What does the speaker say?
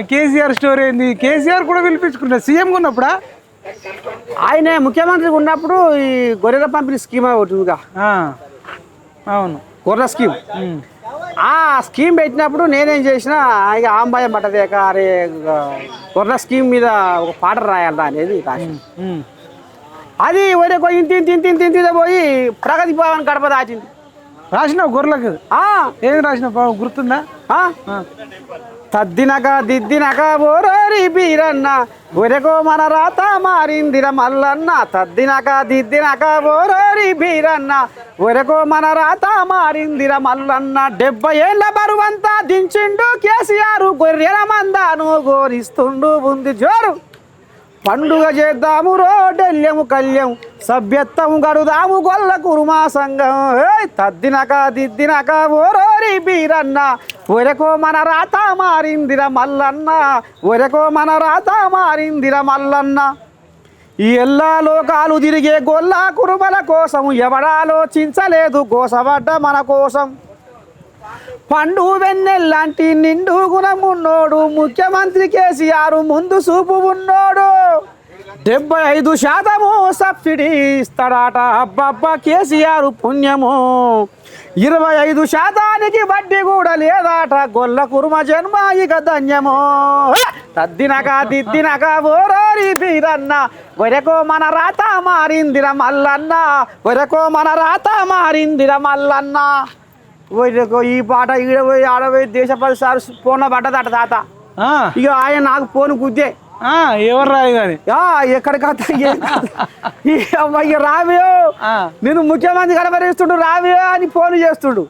KCR story ఏంది? కేసీఆర్ కూడా పిలిపించుకున్నా. CM ఉన్నప్పుడా? ఆయన ముఖ్యమంత్రి ఉన్నప్పుడు ఈ గొర్రెల పంపిణీ స్కీమ్ ఒకటి ఉందిగా. అవును. గొర్రెల స్కీమ్. ఆ స్కీమ్ పెట్టినప్పుడు నేనేం చేసిన ఇక ఆంబాయం పట్టదేక అరే గొర్రెల స్కీమ్ మీద ఒక పాట రాయాలా అనేది. అది ఒరే కొ- ఇంటి ఇంటి ఇంటి ఇంటి ఇంటి పోయి ప్రగతి భవన్ గడప దాచింది రాసినావు గొర్రెలకు? ఏం రాసినావు గుర్తుందా. తద్దినక దిద్దినక ఓరోరి బీరన్న ఒరగో మన రాత మారిందిర మల్లన్న. తద్దినక దిద్దినక ఓరోరి బీరన్న ఒరగో మన రాత మారిందిర మల్లన్న. డెబ్బై ఏళ్ళ బరువంతా దించిండు కేసీఆర్ గొర్రెల మందాను గోరిస్తుండు ఉంది జోరు. పండుగ చేద్దాము రోడెల్యము కళ్యం సభ్యత్వము గడుదాము గొల్ల కురుమా సంఘం. తద్దినక దిద్దినక ఓరోరి బీరన్న ఒరకో మన రాత మారిందిర మల్లన్న. ఒరకో మన రాత మారిందిర మల్లన్న. ఈ ఎల్లా లోకాలు తిరిగే గొల్ల కురుమల కోసం ఎవడాలోచించలేదు గోసబడ్డ మన కోసం. పండు వెన్నెల్లాంటి నిండు గుణమున్నోడు ముఖ్యమంత్రి కేసీఆర్ ముందు చూపు ఉన్నోడు. డెబ్బై ఐదు శాతము సబ్సిడీ ఇస్తాడట. అబ్బబ్బా కేసీఆర్ పుణ్యము. ఇరవై ఐదు శాతానికి వడ్డీ కూడా లేదాట. గొల్ల కుర్మ జన్మ ఇక ధన్యము. తద్దినక దిద్దినక ఓరోరి బీరన్న వరకో మన రాత మారిందిర మల్లన్న. వరకో మన రాత మారిందిర మల్లన్న. పోయి ఈ పాట ఈడ పోయి ఆడ పోయి దేశ పది సార్లు ఫోన్లో పడ్డదట తాత. ఇక ఆయన నాకు ఫోన్ గుద్దే. ఎవరు రాయి కానీ ఎక్కడికి రావియో ఆ. నేను ముఖ్యమంత్రి కనబరిస్తుండు రావియో అని ఫోన్ చేస్తుడు.